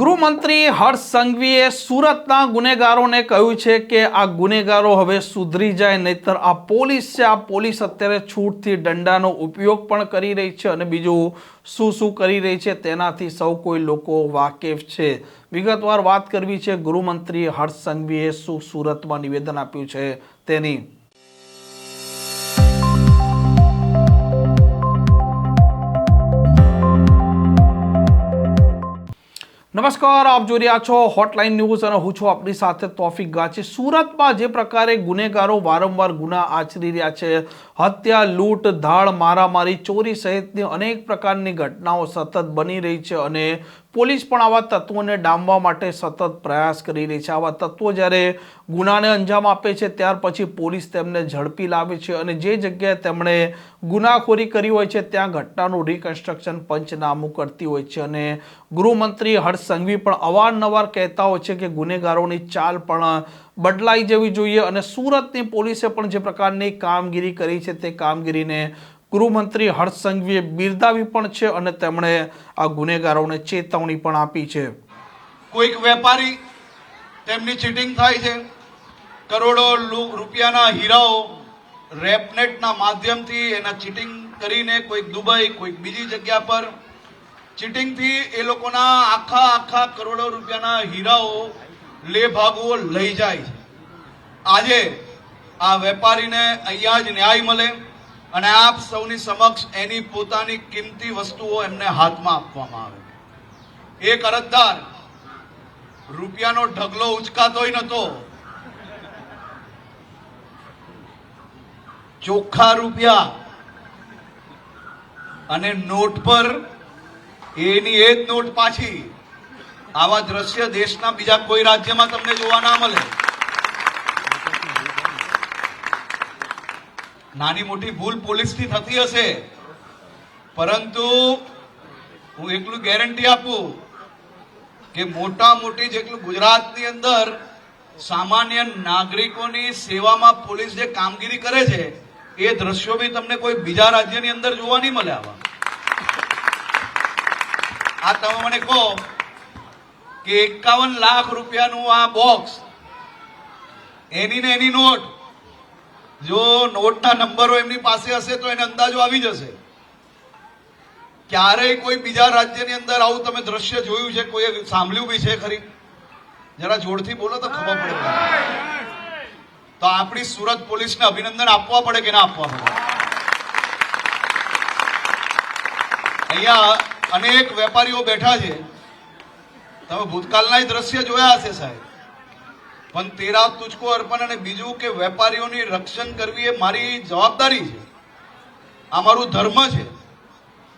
ગૃહમંત્રી હર્ષ સંઘવીએ સુરતના ગુનેગારોને કહ્યું છે કે આ ગુનેગારો હવે સુધરી જાય, નહીતર આ પોલીસ છે, આ પોલીસ અત્યારે છૂટથી દંડાનો ઉપયોગ પણ કરી રહી છે અને બીજું શું શું કરી રહી છે તેનાથી સૌ કોઈ લોકો વાકેફ છે. વિગતવાર વાત કરવી છે, ગૃહમંત્રી હર્ષ સંઘવીએ શું સુરતમાં નિવેદન આપ્યું છે તેની. નમસ્કાર, આપ જોઈ રહ્યા છો હોટલાઇન ન્યૂઝ અને હું છું આપણી સાથે તોફિક ગાચી સુરતમાં જે પ્રકારે ગુનેગારો વારંવાર ગુના આચરી રહ્યા છે, હત્યા, લૂંટ, ધાડ, મારામારી, ચોરી સહિતની અનેક પ્રકારની ઘટનાઓ સતત બની રહી છે અને પોલીસ પણ આવા તત્વોને ડામવા માટે સતત પ્રયાસ કરી રહી છે. આવા તત્વો જ્યારે ગુનાને અંજામ આપે છે, ત્યાર પછી પોલીસ તેમને ઝડપી લાવે છે અને જે જગ્યાએ તેમણે ગુનાખોરી કરી હોય છે, ત્યાં ઘટનાનું રિકન્સ્ટ્રક્શન પંચનામું કરતી હોય છે. અને ગૃહમંત્રી હર્ષ સંઘવી પણ અવારનવાર કહેતા હોય છે કે ગુનેગારોની ચાલ પણ બદલાઈ જવી જોઈએ અને સુરતની પોલીસે પણ જે પ્રકારની કામગીરી કરી છે, તે કામગીરીને ગૃહમંત્રી હર્ષ સંઘવીએ બિરદાવી પણ છે અને તેમણે આ ગુનેગારોને ચેતવણી પણ આપી છે. કોઈક વેપારી તેમની ચીટિંગ થાય છે. કરોડો રૂપિયાના હીરાઓ રેપનેટના માધ્યમથી એના ચીટિંગ કરીને કોઈક દુબઈ, કોઈક બીજી જગ્યા પર ચીટિંગથી એ લોકોના આખા આખા કરોડો રૂપિયાના હીરાઓ લે ભાગો લઈ જાય છે. આજે આ વેપારીને અહીંયા જ ન્યાય મળે. અને આપ સૌની સમક્ષ એની પોતાની કિંમતી વસ્તુઓ એમને હાથમાં આપવામાં આવે. એક અરજદાર રૂપિયાનો ઢગલો ઉચકાતોય નતો. ચોખ્ખા રૂપિયા અને નોટ પર એની એ જ નોટ પાછી. આવા દ્રશ્ય દેશના બીજા કોઈ રાજ્યમાં તમને જોવા ના મળે. નાની મોટી ભૂલ પોલીસથી થતી હશે. પરંતુ હું એટલું ગેરંટી આપું કે મોટા મોટી જેટલું ગુજરાતની અંદર સામાન્ય નાગરિકોની સેવામાં પોલીસ જે કામગીરી કરે છે, એ દ્રશ્યો બી તમને કોઈ બીજા રાજ્યની અંદર જોવા નહીં મળે આવા. આ તમે મને કહો કે એકાવન લાખ રૂપિયાનું આ બોક્સ એની ને એની નોટ જો નોટના નંબરો એમની પાસે હશે તો એને અંદાજો આવી જશે. ક્યારેય કોઈ બીજા રાજ્યની અંદર આવું તમે દ્રશ્ય જોયું છે, કોઈ સાંભળ્યું બી છે ખરી? જરા જોરથી બોલો તો ખબર પડે તો આપણી સુરત પોલીસને અભિનંદન આપવા પડે કે ના આપવા પડે? અહીંયા અનેક વેપારીઓ બેઠા છે. તમે ભૂતકાળના દ્રશ્ય જોયા હશે સાહેબ. પણ તેરા તુચકો અર્પણ અને બીજું કે વેપારીઓની રક્ષણ કરવી એ મારી જવાબદારી છે. આ મારું ધર્મ છે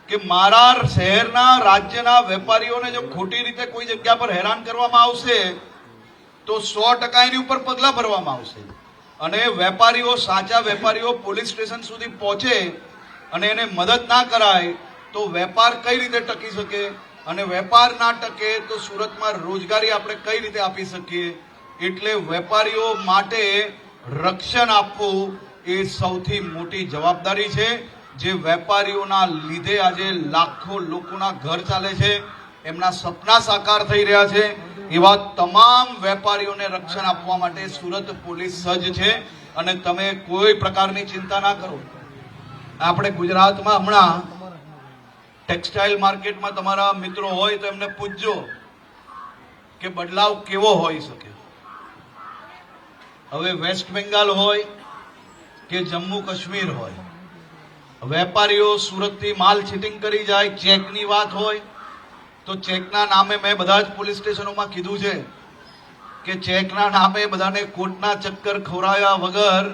કે મારા શહેરના રાજ્યના વેપારીઓને જો ખોટી રીતે કોઈ જગ્યા પર હેરાન કરવામાં આવશે, તો સો ટકા એની ઉપર પગલાં ભરવામાં આવશે. અને વેપારીઓ, સાચા વેપારીઓ પોલીસ સ્ટેશન સુધી પહોંચે અને એને મદદ ના કરાય, તો વેપાર કઈ રીતે ટકી શકે? અને વેપાર ના ટકે તો સુરતમાં રોજગારી આપણે કઈ રીતે આપી શકીએ? એટલે વેપારીઓ માટે રક્ષણ આપવું એ સૌથી મોટી જવાબદારી છે. જે વેપારીઓના લીધે આજે લાખો લોકોના ઘર ચાલે છે. એમના સપના સાકાર થઈ રહ્યા છે. એવા તમામ વેપારીઓને રક્ષણ આપવા માટે સુરત પોલીસ સજ્જ છે. અને તમે કોઈ પ્રકારની ચિંતા ના કરો. આપણે ગુજરાતમાં હમણાં ટેક્સટાઇલ માર્કેટમાં તમારા મિત્રો હોય તો એમને પૂછજો કે બદલાવ કેવો હોઈ શકે. હવે વેસ્ટ બેંગાલ હોય કે જમ્મુ કાશ્મીર હોય. વેપારીઓ સુરતથી માલ ચીટિંગ કરી જાય, ચેકની વાત હોય, તો ચેકના નામે મેં બધા જ પોલીસ સ્ટેશનોમાં કીધું છે કે ચેકના નામે બધાને કોર્ટના ચક્કર ખવડાવ્યા વગર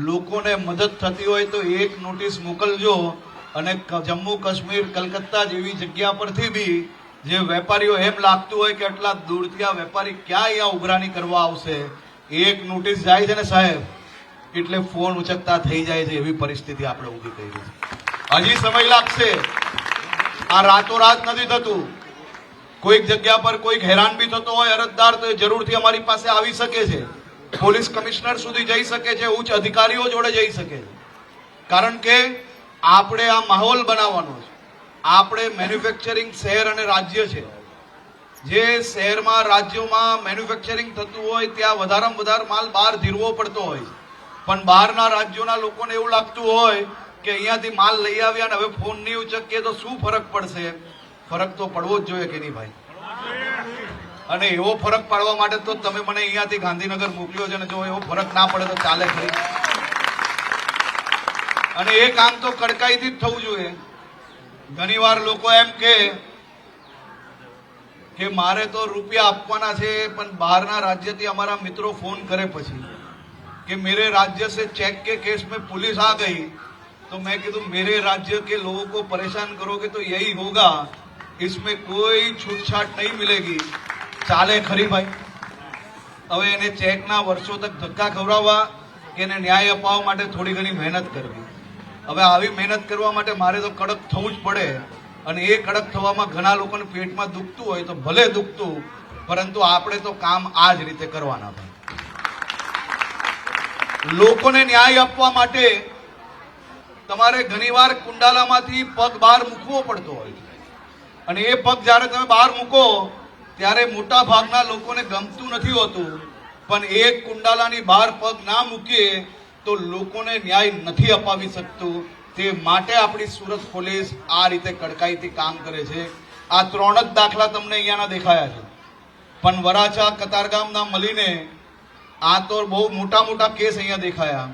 લોકોને મદદ થતી હોય તો એક નોટિસ મોકલજો અને જમ્મુ કાશ્મીર, કલકત્તા જેવી જગ્યા પરથી બી જે વેપારીઓ એમ લાગતું હોય કે આટલા દૂરથી આ વેપારી ક્યાં અહીંયા ઉઘરાણી કરવા આવશે એક નોટિસ જાય છે ને સાહેબ, એટલે ફોન ઉચકતા થઈ જાય છે એવી પરિસ્થિતિ આપણે ઊભી કરી છે. હજી સમય લાગશે. આ રાતોરાત નથી થતું. કોઈક જગ્યા પર કોઈક હેરાન બી થતો હોય, અરજદાર તો જરૂરથી અમારી પાસે આવી શકે છે. પોલીસ કમિશનર સુધી જઈ શકે છે, ઉચ્ચ અધિકારીઓ જોડે જઈ શકે છે. કારણ કે આપણે આ માહોલ બનાવવાનો છે. આપણે મેન્યુફેક્ચરિંગ શહેર અને રાજ્ય છે. જે શહેરમાં, રાજ્યોમાં મેન્યુફેક્ચરિંગ થતું હોય, ત્યાં વધારેમાં વધારે માલ બહાર ધીરવો પડતો હોય. પણ બહારના રાજ્યોના લોકોને એવું લાગતું હોય કે અહીંયાથી માલ લઈ આવ્યા ને હવે ફોન નહીં ઉચકીએ તો શું ફરક પડશે? ફરક તો પડવો જ જોઈએ કે નહીં ભાઈ? અને એવો ફરક પાડવા માટે તો તમે મને અહીંયાથી ગાંધીનગર મોકલ્યો છે ને જો એવો ફરક ના પડે તો ચાલે ખરી. અને એ કામ તો કડકાઈથી જ થવું જોઈએ. ઘણીવાર લોકો એમ કે કે મારે તો રૂપિયા આપવાના છે પણ બહારના રાજ્યથી અમારા મિત્રો ફોન કરે પછી कि मेरे राज्य से चेक के केस में पुलिस आ गई तो मैं कीधु मेरे राज्य के लोगों को परेशान करोगे तो यही होगा इसमें कोई छूटछाट नहीं मिलेगी ચાલે ખરી ભાઈ હવે એને ચેકના વર્ષો તક ધક્કા ખવડાવવા કે એને ન્યાય અપાવવા માટે થોડી ઘણી મહેનત કરવી હવે આવી મહેનત કરવા માટે મારે તો કડક થવું જ પડે અને એ કડક થવામાં ઘણા લોકોને પેટમાં દુખતું હોય તો ભલે દુખતું, પરંતુ આપણે તો કામ આ જ રીતે કરવાના ભાઈ લોકોને ન્યાય આપવા માટે તમારે ઘણીવાર કુંડાલામાંથી પગ બહાર મૂકવો પડતો હોય. અને એ પગ જ્યારે તમે બહાર મૂકો, ત્યારે મોટા ભાગના લોકોને ગમતું નથી હોતું, પણ એક કુંડાલાની બહાર પગ ના મૂકીએ તો લોકોને ન્યાય નથી અપાવી શકતું તે માટે આપણી સુરત પોલીસ આ રીતે કડકાઈથી કામ કરે છે. આ ત્રણ જ દાખલા તમને અહીંયાના દેખાયા છે. પણ વરાછા, કતારગામના મળીને આ તો બહુ મોટા મોટા કેસ અહીંયા દેખાયા.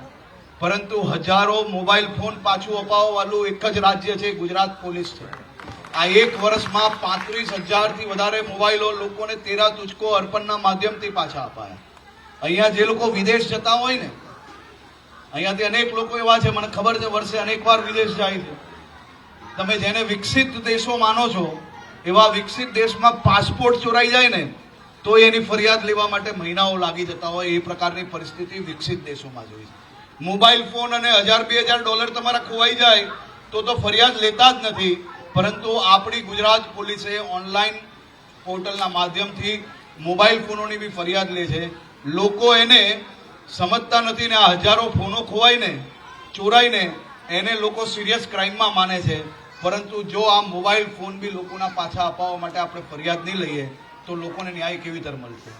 પરંતુ હજારો મોબાઈલ ફોન પાછું અપાવવા વાળું એક જ રાજ્ય છે, ગુજરાત પોલીસ છે. આ એક વર્ષમાં પાંત્રીસ હજારથી વધારે મોબાઈલો લોકોને તેરા તુચકો અર્પણના માધ્યમથી પાછા અપાયા. અહીંયા જે લોકો વિદેશ જતા હોય ને અહીંયાથી અનેક લોકો એવા છે, મને ખબર છે, વર્ષે અનેક વાર વિદેશ જાય છે. તમે જેને વિકસિત દેશો માનો છો, એવા વિકસિત દેશમાં પાસપોર્ટ ચોરાઈ જાય ને, તો એની ફરિયાદ લેવા માટે મહિનાઓ લાગી જતા હોય, એ પ્રકારની પરિસ્થિતિ વિકસિત દેશોમાં જોઈ છે. મોબાઈલ ફોન અને હજાર બે હજાર ડોલર તમારા ખોવાઈ જાય, તો તો ફરિયાદ લેતા જ નથી. પરંતુ આપણી ગુજરાત પોલીસે ઓનલાઈન પોર્ટલના માધ્યમથી મોબાઈલ ફોનોની બી ફરિયાદ લે છે. લોકો એને સમજતા નથી ને આ હજારો ફોનો ખોવાઈને, ચોરાઈને એને લોકો સિરિયસ ક્રાઇમમાં માને છે. પરંતુ જો આ મોબાઈલ ફોન બી લોકોના પાછા અપાવવા માટે આપણે ફરિયાદ નહીં લઈએ, તો લોકોને ન્યાય કેવી રીતે મળશે?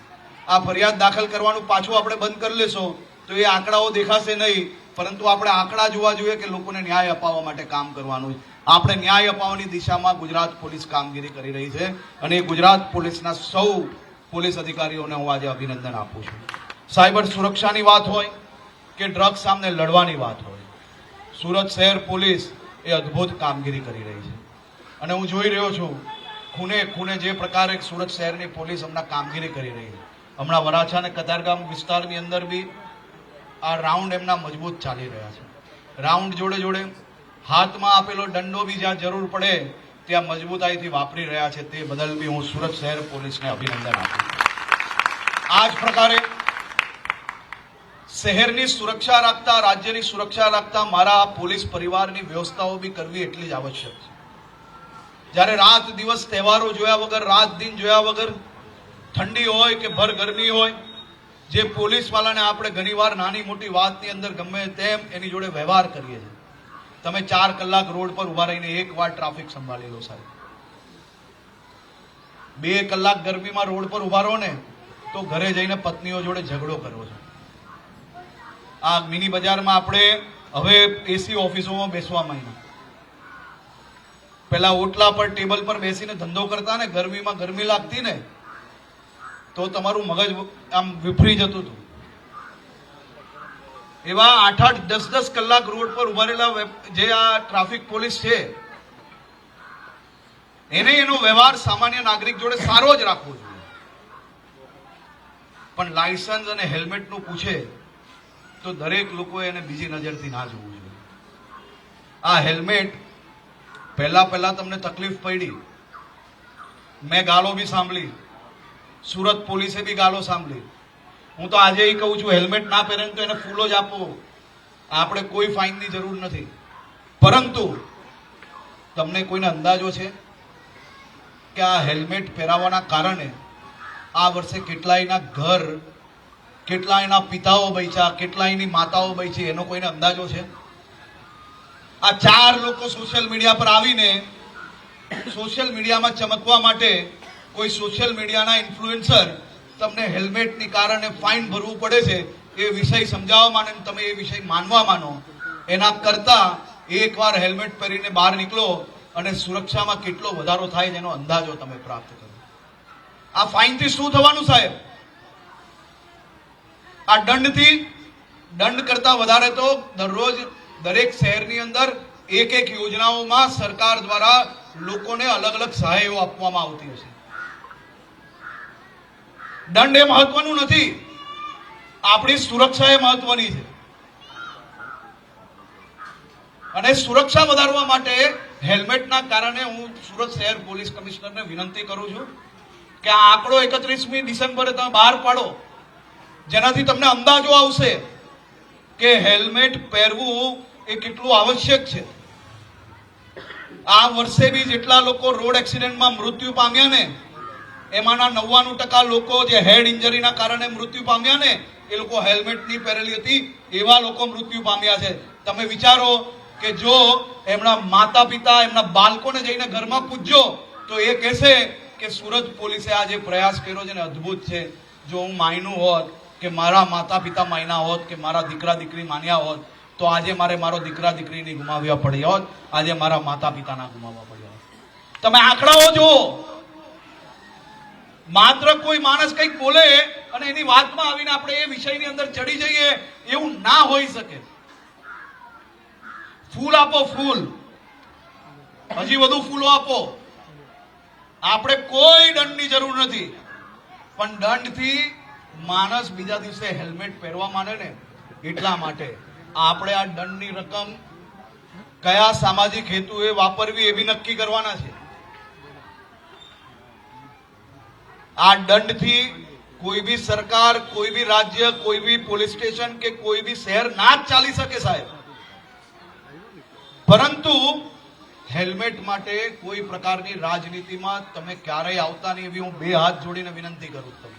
આ ફરિયાદ દાખલ કરવાનું પાછું આપણે બંધ કરી લેશો, તો એ આંકડાઓ દેખાશે નહીં. પરંતુ આપણે આંકડા જોવા જોઈએ કે લોકોને ન્યાય અપાવવા માટે કામ કરવાનું આપણે ન્યાય અપાવવાની દિશામાં ગુજરાત પોલીસ કામગીરી કરી રહી છે. અને એ ગુજરાત પોલીસના સૌ પોલીસ અધિકારીઓને હું આજે અભિનંદન આપું છું. સાયબર સુરક્ષાની વાત હોય કે ડ્રગ્સ સામે લડવાની વાત હોય, સુરત શહેર પોલીસ એ અદ્ભુત કામગીરી કરી રહી છે. અને હું જોઈ રહ્યો છું ખૂને ખૂને જે પ્રકારે સુરત શહેરની પોલીસ હમણાં કામગીરી કરી રહી છે. હમણાં વરાછા અને કતારગામ વિસ્તારની અંદર બી આ રાઉન્ડ એમના મજબૂત ચાલી રહ્યા છે. રાઉન્ડ જોડે જોડે હાથમાં આપેલો દંડો બી જ્યાં જરૂર પડે, ત્યાં મજબૂતાઈથી વાપરી રહ્યા છે. તે બદલ બી હું સુરત શહેર પોલીસને અભિનંદન આપું. આ જ પ્રકારે શહેરની સુરક્ષા રાખતા, રાજ્યની સુરક્ષા રાખતા મારા પોલીસ પરિવારની વ્યવસ્થાઓ બી કરવી એટલી જ આવશ્યક છે. જ્યારે રાત દિવસ તહેવારો જોયા વગર, રાત દિન જોયા વગર ઠંડી હોય કે ભર ગરમી હોય, જે પોલીસવાળાને આપણે ઘણીવાર નાની મોટી વાતની અંદર ગમે તેમ એની જોડે વ્યવહાર કરીએ છીએ. તમે ચાર કલાક રોડ પર ઊભા રહીને એક વાર ટ્રાફિક સંભાળી લો સાહેબ. બે કલાક ગરમીમાં રોડ પર ઊભા રહો ને, તો ઘરે જઈને પત્નીઓ જોડે ઝઘડો કરવો છે. આ મિની બજારમાં આપણે હવે એસી ઓફિસોમાં બેસવા માંડ્યા. પેલા ઓટલા પર ટેબલ પર બેસીને ધંધો કરતા ને ગરમીમાં ગરમી લાગતી ને, તો તમારું મગજ આમ વિફરી જતું હતું. એવા આઠ આઠ દસ દસ કલાક રોડ પર ઊભા રહેલા જે આ ટ્રાફિક પોલીસ છે, એને એનો વ્યવહાર સામાન્ય નાગરિક જોડે સારો જ રાખવો જોઈએ. પણ લાયસન્સ અને હેલ્મેટનું પૂછે તો દરેક લોકોએ એને બીજી નજરથી ના જોવું જોઈએ. આ હેલ્મેટ પહેલા પહેલા તમને તકલીફ પડી. મેં ગાળો બી સાંભળી. સુરત પોલીસે બી ગાળો સાંભળી. હું તો આજે એ કહું છું, હેલ્મેટ ના પહેરે તો એને ફૂલો જ આપો. આપણે કોઈ ફાઇનની જરૂર નથી. પરંતુ તમને કોઈને અંદાજો છે કે આ હેલ્મેટ પહેરાવવાના કારણે આ વર્ષે કેટલાયના ઘર કેટલાયના પિતાઓ બચ્યા કેટલાયની માતાઓ બચી એનો કોઈને અંદાજો છે? આ ચાર લોકો સોશિયલ મીડિયા પર આવીને સોશિયલ મીડિયામાં ચમકવા માટે કોઈ સોશિયલ મીડિયાના ઇન્ફ્લુએન્સર તમને હેલ્મેટની કારણે ફાઇન ભરવું પડે છે, એ વિષય સમજાવવા માને તમે એ વિષય માનવા માનો એના કરતા એકવાર હેલ્મેટ પહેરીને બહાર નીકળો અને સુરક્ષામાં કેટલો વધારો થાય એનો અંદાજો તમે પ્રાપ્ત કરો. આ ફાઇનથી શું થવાનું સાહેબ? આ દંડથી દંડ કરતા વધારે તો દરરોજ દરેક શહેરની અંદર એક એક યોજનાઓમાં સરકાર દ્વારા લોકોને અલગ અલગ સહાયો આપવામાં આવતી હશે દંડ એ મહત્વનું નથી. આપણી સુરક્ષા એ મહત્વની છે. અને સુરક્ષા વધારવા માટે હેલ્મેટના કારણે હું સુરત શહેર પોલીસ કમિશનરને વિનંતી કરું છું કે આ આંકડો એકત્રીસમી ડિસેમ્બરે તમે બહાર પાડો. જેનાથી તમને અંદાજો આવશે કે હેલ્મેટ પહેરવું એ કેટલું આવશ્યક છે. આ વર્ષે બી જેટલા લોકો રોડ એક્સિડન્ટમાં મૃત્યુ પામ્યા ને, એમાંના નવ્વાણું ટકા લોકો જે હેડ ઇન્જરીના કારણે મૃત્યુ પામ્યા ને, એ લોકો હેલ્મેટ નહીં પહેરેલી હતી, એવા લોકો મૃત્યુ પામ્યા છે. તમે વિચારો કે જો એમના માતા પિતા એમના બાળકોને જઈને ઘરમાં પૂછજો તો એ કહેશે કે સુરત પોલીસે આ જે પ્રયાસ કર્યો છે ને, અદ્ભુત છે. જો હું માયનું હોત કે મારા માતા પિતા માયના હોત, કે મારા દીકરા દીકરી માન્યા હોત, તો આજે મારે મારો દીકરા દીકરીની ગુમાવ્યા પડ્યા હોત. આજે મારા માતા પિતાના ગુમાવવા પડ્યા હોત. તમે આંકડાઓ જુઓ. માત્ર કોઈ માણસ કંઈક બોલે અને એની વાતમાં આવીને આપણે એ વિષયની અંદર ચડી જઈએ, એવું ના હોઈ શકે. ફૂલ આપો ફૂલ. હજી વધુ ફૂલો આપો. આપણે કોઈ દંડની જરૂર નથી. પણ દંડથી માણસ બીજા દિવસે હેલ્મેટ પહેરવા માંડે ને એટલા માટે. આપણે આ દંડની રકમ કયા સામાજિક હેતુએ વાપરવી એ બી નક્કી કરવાના છે. આ દંડથી કોઈ બી સરકાર, કોઈ બી રાજ્ય, કોઈ બી પોલીસ સ્ટેશન કે કોઈ બી શહેર ના જ ચાલી શકે સાહેબ. પરંતુ હેલ્મેટ માટે કોઈ પ્રકારની રાજનીતિમાં તમે ક્યારેય આવતા નહીં એવી હું બે હાથ જોડીને વિનંતી કરું તમને.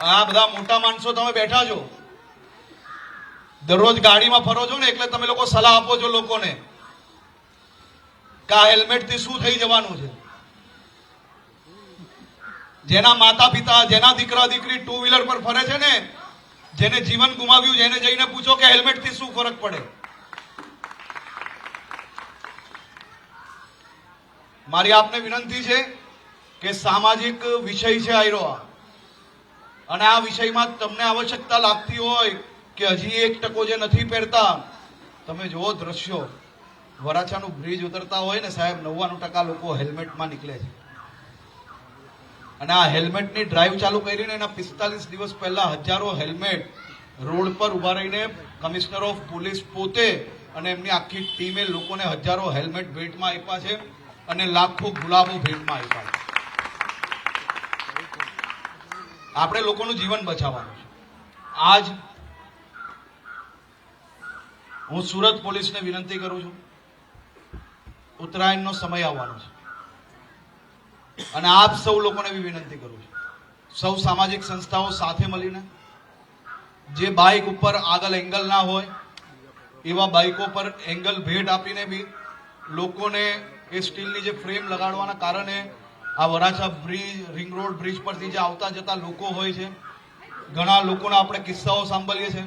આ બધા મોટા માણસો તમે બેઠા છો. દરરોજ ગાડીમાં ફરો છો ને એટલે તમે લોકો સલાહ આપો છો લોકોને કે આ હેલ્મેટથી શું થઈ જવાનું છે. જેના માતા પિતા જેના દીકરા, દીકરી ટુ વ્હીલર પર ફરે છે ને, જેને જીવન ગુમાવ્યું જેને જઈને પૂછો કે હેલ્મેટથી શું ફરક પડે. મારી આપને વિનંતી છે કે સામાજિક વિષય છે આયરો આ. અને આ વિષયમાં તમને આવશ્યકતા લાગતી હોય કે હજી એક ટકો જે નથી પહેરતા, તમે જુઓ દ્રશ્યો. વરાછાનું બ્રિજ ઉતરતા હોય ને સાહેબ, નવ્વાણું ટકા લોકો હેલ્મેટમાં નીકળે છે. અને આ હેલ્મેટની ડ્રાઈવ ચાલુ કરીને એના પિસ્તાલીસ દિવસ પહેલા હજારો હેલ્મેટ રોડ પર ઊભા રહીને કમિશનર ઓફ પોલીસ પોતે અને એમની આખી ટીમે લોકોને હજારો હેલ્મેટ ભેટમાં આપ્યા છે અને લાખો ગુલાબો ભેટમાં આપ્યા છે. આપણે લોકોનું જીવન બચાવવાનું છે. આજ હું સુરત પોલીસને વિનંતી કરું છું. ઉત્તરાયણનો સમય આવવાનો છે. અને આપ સૌ લોકોને બી વિનંતી કરું છું. સૌ સામાજિક સંસ્થાઓ સાથે મળીને જે બાઇક ઉપર આગળ એંગલ ના હોય, એવા બાઇકો પર એંગલ ભેટ આપીને બી લોકોને એ સ્ટીલની જે ફ્રેમ લગાડવાના કારણે આ Varachha bridge, ring road bridge પરથી જે આવતા જતા લોકો હોય છે, ઘણા લોકોના આપણે કિસ્સાઓ સાંભળીએ છીએ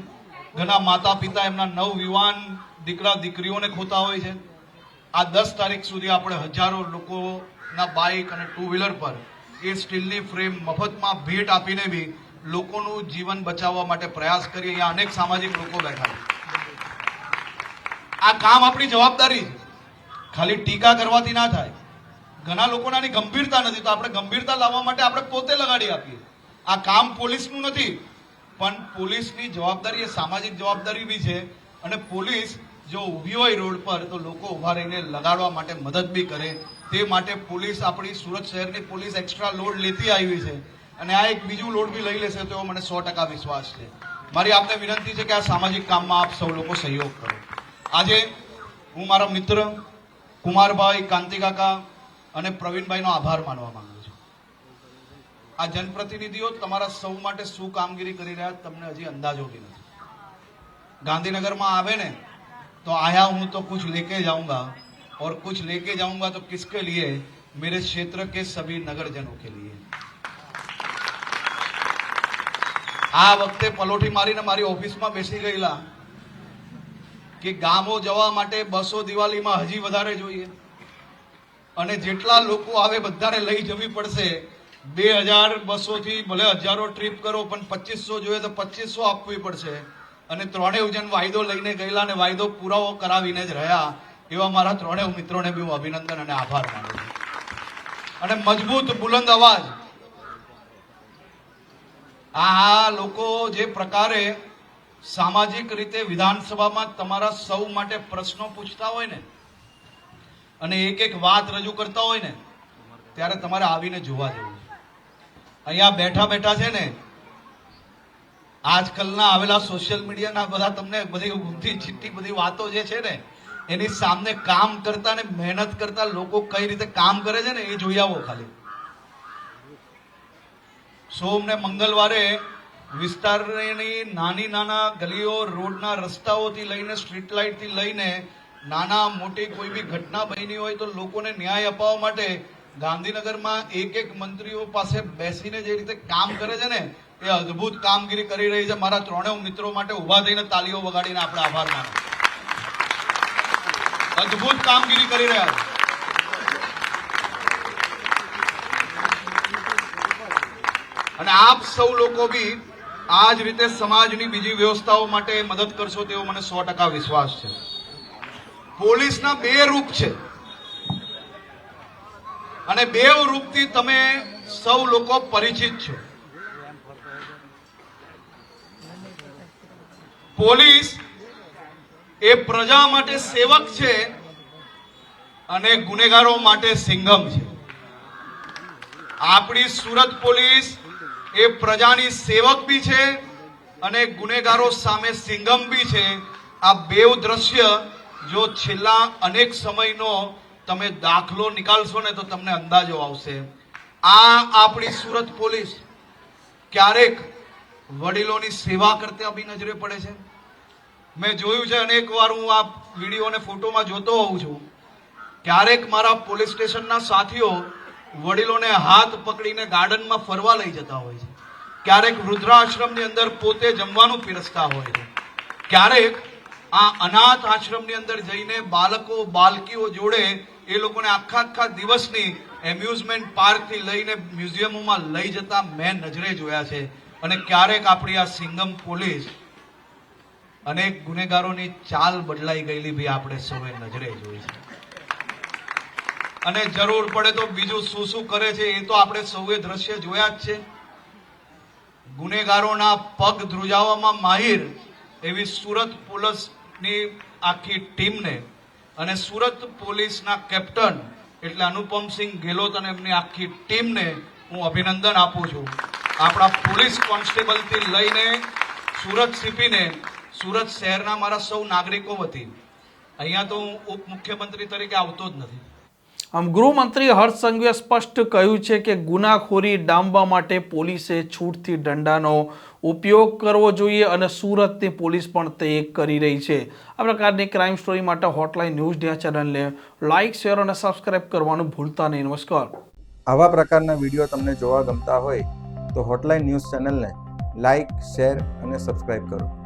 ઘણા માતા પિતા એમના નવ યુવાન દીકરા, દીકરીઓને ખોતા હોય છે. આ દસ તારીખ સુધી આપણે હજારો લોકોના બાઇક અને ટુ વ્હીલર પર એ સ્ટીલની ફ્રેમ મફતમાં ભેટ આપીને બી લોકોનું જીવન બચાવવા માટે પ્રયાસ કરીએ. અહીંયા અનેક સામાજિક લોકો બેઠા આ કામ આપણી જવાબદારી ખાલી ટીકા કરવાથી ના થાય. ઘણા લોકોને આની ગંભીરતા નથી, તો આપણે ગંભીરતા લાવવા માટે આપણે પોતે લગાડી આપીએ. આ કામ પોલીસનું નથી, પણ પોલીસની જવાબદારી એ સામાજિક જવાબદારી બી છે અને પોલીસ જો ઊભી હોય રોડ પર, તો લોકો ઊભા રહીને લગાડવા માટે મદદ બી કરે. તે માટે પોલીસ આપણી સુરત શહેરની પોલીસ એક્સ્ટ્રા લોડ લેતી આવી છે અને આ એક બીજું લોડ બી લઈ લેશે, તો મને સો ટકા વિશ્વાસ છે. મારી આપને વિનંતી છે કે આ સામાજિક કામમાં આપ સૌ લોકો સહયોગ કરો. આજે હું મારા મિત્ર કુમારભાઈ કાંતિકાકા અને પ્રવીણભાઈનો આભાર માનવા માંગુ છું. આ જનપ્રતિનિધિઓ તમારા સૌ માટે શું કામગીરી કરી રહ્યા તમને હજી અંદાજો બી નથી. ગાંધીનગરમાં આવે ને, તો આયા હું તો કુછ લેકે જાઉંગા और कुछ लेके जाऊंगा तो किसके લીએ? મેરે ક્ષેત્ર કે સભી નગરજનો કે લીએ? આ વખતે પલોઠી મારીને મારી ઓફિસમાં બેસી ગયેલા કે ગામો જવા માટે બસો દિવાળીમાં હજી વધારે જોઈએ. અને જેટલા લોકો આવે બધાને લઈ જવી પડશે. બે હજાર બસોથી ભલે હજારો ટ્રીપ કરો, પણ પચીસો જોઈએ તો પચીસો આપવી પડશે. અને ત્રણેય જણ વાયદો લઈને ગયેલા અને વાયદો પુરાવો કરાવીને જ રહ્યા. એવા મારા ત્રણેય મિત્રોને બી હું અભિનંદન અને આભાર માનું છું. અને મજબૂત બુલંદ અવાજ. આ લોકો જે પ્રકારે સામાજિક રીતે વિધાનસભામાં તમારા સૌ માટે પ્રશ્નો પૂછતા હોય ને અને એક એક વાત રજૂ કરતા હોય ને, ત્યારે તમારે આવીને જોવા જવું અહીંયા બેઠા બેઠા છે ને, આજકાલના આવેલા સોશિયલ મીડિયાના બધા તમને બધી ઊંધી છીટી બધી વાતો જે છે ને, એની સામે કામ કરતા ને મહેનત કરતા લોકો કઈ રીતે કામ કરે છે ને, એ જોઈ આવો ખાલી. સોમ ને મંગળવારે વિસ્તારની નાની નાના ગલીઓ રોડના રસ્તાઓથી લઈને સ્ટ્રીટ લાઇટથી લઈને નાના મોટી કોઈ બી ઘટના બની હોય તો લોકોને ન્યાય અપાવવા માટે ગાંધીનગરમાં એક એક મંત્રીઓ પાસે બેસીને જે રીતે કામ કરે છે ને, એ અદ્ભુત કામગીરી કરી રહી છે. મારા ત્રણેય મિત્રો માટે ઊભા થઈને તાલીઓ વગાડીને આપણે આભાર માનો અદ્ભુત કામગીરી કરી રહ્યા છે. અને આપ સૌ લોકો બી આ જ રીતે સમાજની બીજી વ્યવસ્થાઓ માટે મદદ કરશો તેવો મને સો ટકા વિશ્વાસ છે. પોલીસના બે રૂપ છે. અને બે રૂપથી તમે સૌ લોકો પરિચિત છો. પોલીસ એ પ્રજા માટે સેવક છે અને ગુનેગારો માટે સિંઘમ છે. આપણી સુરત પોલીસ એ પ્રજાની સેવક બી છે અને ગુનેગારો સામે સિંગમ બી છે. આ બેવ દ્રશ્ય જો છેલ્લા અનેક સમયનો તમે દાખલો નીકાળશો ને તો તમને અંદાજો આવશે. આ આપણી સુરત પોલીસ ક્યારેક વડીલોની સેવા કરતા બી નજરે પડે છે. મેં જોયું છે, અનેક વાર હું આ વીડિયો અને ફોટોમાં જોતો હોઉં છું. ક્યારેક મારા પોલીસ સ્ટેશનના સાથીઓ વડીલોને હાથ પકડીને ગાર્ડનમાં ફરવા લઈ જતા હોય છે. ક્યારેક વૃદ્ધાશ્રમની અંદર પોતે જમવાનું પીરસતા હોય છે. ક્યારેક આ અનાથ આશ્રમની અંદર જઈને બાળકો બાલકીઓ જોડે એ લોકોને આખા આખા દિવસની એમ્યુઝમેન્ટ પાર્કથી લઈને મ્યુઝિયમોમાં લઈ જતા મેં નજરે જોયા છે. અને ક્યારેક આપણી આ સિંગમ પોલીસ અનેક ગુનેગારોની ચાલ બદલાઈ ગયેલી બી આપણે સૌએ નજરે જોઈ છે. અને જરૂર પડે તો બીજું શું શું કરે છે એ તો આપણે સૌએ દ્રશ્ય જોયા જ છે. ગુનેગારોના પગ ધ્રુજાવવામાં માહિર એવી સુરત પોલીસની આખી ટીમને અને સુરત પોલીસના કેપ્ટન એટલે અનુપમસિંહ ગેહલોત અને એમની આખી ટીમને હું અભિનંદન આપું છું. આપણા પોલીસ કોન્સ્ટેબલથી લઈને સુરત સીપીને, સુરત શહેરના મારા સૌ નાગરિકો વતી. અહીંયા તો હું ઉપમુખ્યમંત્રી તરીકે આવતો જ નથી. આમ ગૃહમંત્રી હર્ષ સંઘવીએ સ્પષ્ટ કહ્યું છે કે ગુનાખોરી ડામવા માટે પોલીસે છૂટથી દંડાનો ઉપયોગ કરવો જોઈએ અને સુરતની પોલીસ પણ તે કરી રહી છે. આ પ્રકારની ક્રાઇમ સ્ટોરી માટે હોટલાઇન ન્યૂઝ ડે ચેનલને લાઇક શેર અને સબસ્ક્રાઇબ કરવાનું ભૂલતા નહીં. નમસ્કાર. આવા પ્રકારના વીડિયો તમને જોવા ગમતા હોય તો હોટલાઇન ન્યૂઝ ચેનલને લાઇક શેર અને સબસ્ક્રાઇબ કરો.